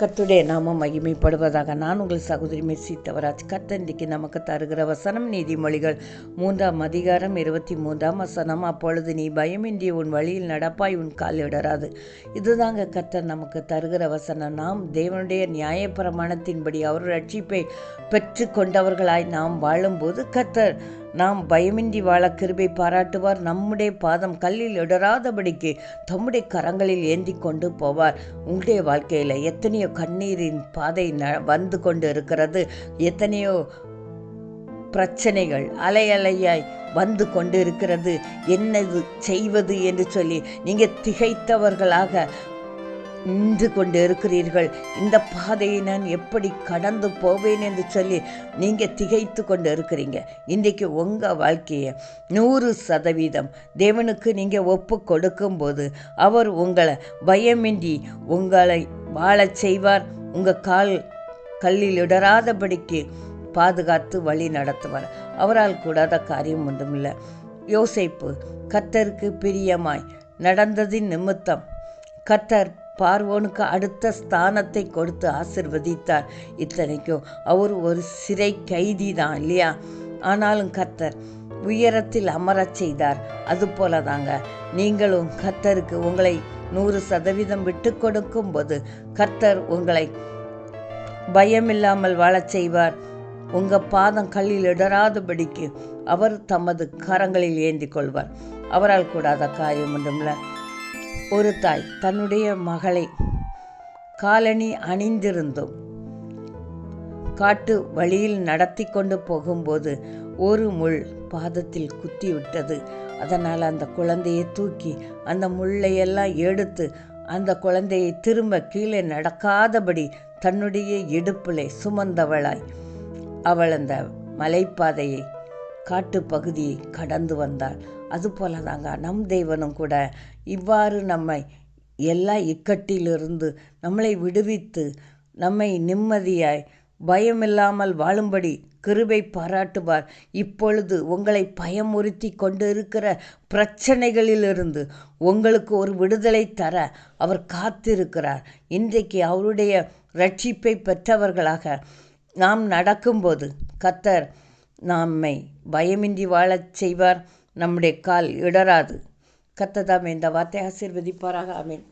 கத்துடைய நாம மகிமைப்படுவதாக நான் உங்கள் சகோதரி மெஸ்ஸி தவராஜ். கர்த்தர் இன்றைக்கு நமக்கு தருகிற வசனம் நீதிமொழிகள் மூன்றாம் அதிகாரம் இருபத்தி மூன்றாம் வசனம். அப்பொழுது நீ பயமின்றி உன் வழியில் நடப்பாய் உன் கால் இடராது இதுதாங்க கத்தர் நமக்கு தருகிற வசனம். நாம் தேவனுடைய நியாயப்பிரமாணத்தின்படி அவர் ரட்சிப்பை பெற்று கொண்டவர்களாய் நாம் வாழும்போது கத்தர் நாம் பயமின்றி வாழ கிருபை பாராட்டுவார். நம்முடைய பாதம் கல்லில் இடராதபடிக்கு தம்முடைய கரங்களில் ஏந்தி கொண்டு போவார். உங்களுடைய வாழ்க்கையில் எத்தனையோ கண்ணீரின் பாதை ந வந்து கொண்டு இருக்கிறது. எத்தனையோ பிரச்சனைகள் அலை அலையாய் வந்து கொண்டு இருக்கிறது. என்னது செய்வது என்று சொல்லி நீங்கள் திகைத்தவர்களாக நின்று கொண்டு இருக்கிறீர்கள். இந்த பாதையை நான் எப்படி கடந்து போவேன் என்று சொல்லி நீங்கள் திகைத்து கொண்டு இருக்கிறீங்க. இன்றைக்கு உங்கள் வாழ்க்கையை நூறு சதவீதம் தேவனுக்கு நீங்கள் ஒப்பு கொடுக்கும்போது அவர் உங்களை பயமின்றி உங்களை வாழச் செய்வார். உங்கள் கால் கல்லில் இடராதபடிக்கு பாதுகாத்து வழி நடத்துவார். அவரால் கூடாத காரியம் ஒன்றுமில்லை. யோசிப்பு கத்தருக்கு பிரியமாய் நடந்ததின் நிமித்தம் கத்தர் பார்வோனுக்கு அடுத்த ஸ்தானத்தை கொடுத்து ஆசிர்வதித்தார். இத்தனைக்கும் அவர் ஒரு சிறை கைதி தான் இல்லையா? ஆனாலும் கத்தர் உயரத்தில் அமரச் செய்தார். அது போல தாங்க நீங்களும் கத்தருக்கு உங்களை நூறு சதவீதம் விட்டு கொடுக்கும் போது கர்த்தர் உங்களை பயமில்லாமல் வாழச் செய்வார். உங்கள் பாதம் கல்லில் இடராதபடிக்கு அவர் தமது கரங்களில் ஏந்தி கொள்வார். அவரால் கூடாத காரியம் ஒன்றும்ல ஒரு தாய் தன்னுடைய மகளை காலணி அணிந்திருந்தும். காட்டு வழியில் நடத்தி கொண்டு போகும்போது ஒரு முள் பாதத்தில் குத்தி விட்டது அதனால் அந்த குழந்தையை தூக்கி அந்த முள்ளையெல்லாம் எடுத்து அந்த குழந்தையை திரும்ப கீழே நடக்காதபடி தன்னுடைய இடுப்பிலே சுமந்தவளாய். அவள் அந்த மலைப்பாதையை காட்டுப்பகுதியை கடந்து வந்தாள் அதுபோல தாங்க நம் தெய்வனும் கூட இவ்வாறு நம்மை எல்லா இக்கட்டிலிருந்து நம்மளை விடுவித்து நம்மை நிம்மதியாய் பயமில்லாமல் வாழும்படி கிருபை பாராட்டுவார். இப்பொழுது உங்களை பயமுறுத்தி கொண்டு இருக்கிற பிரச்சனைகளிலிருந்து உங்களுக்கு ஒரு விடுதலை தர அவர் காத்திருக்கிறார். இன்றைக்கு அவருடைய ரட்சிப்பை பெற்றவர்களாக நாம் நடக்கும்போது கத்தர் நம்மை பயமின்றி வாழச் செய்வார். நம்முடைய கால் இடராது கத்ததாமே இந்த வார்த்தை ஆசீர்வதிப்பாராக. ஆமேன்.